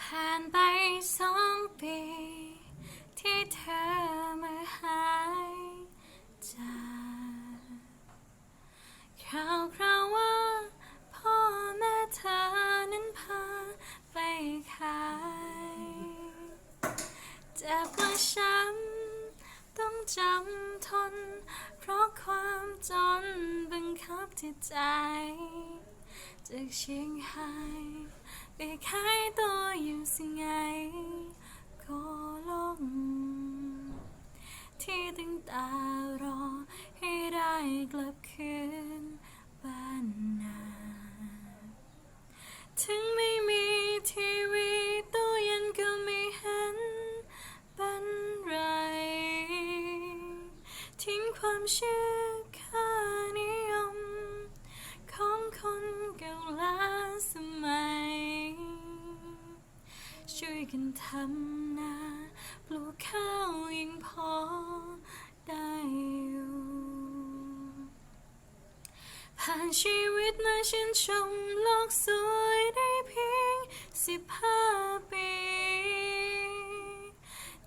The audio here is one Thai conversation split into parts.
ผ่านไปสองปี ที่เธอมาหายจากข่าวคราวว่าพ่อแม่เธอนั้นพาไปขายเจ็บและช้ำต้องจำทน เพราะความจนบังคับจิตใจ จากเชียงไฮ้ไปขายตัวอยู่สิไงโกลงที่ตั้งตารอให้ได้กลับคืนบ้านนาถึงไม่มีทีวีตู้เย็นก็ไม่เห็นเป็นไร ทิ้งความเชื่อค่านิ กันทำนาปลูกข้าวยังพอได้อยู่ผ่านชีวิตมาชื่นชมโลกสวยได้เพียงสิบห้าปี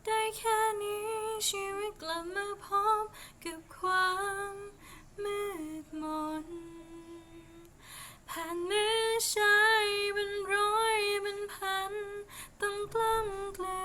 ได้แค่นี้ชีวิตกลับมาพร้อมกับความ Endless.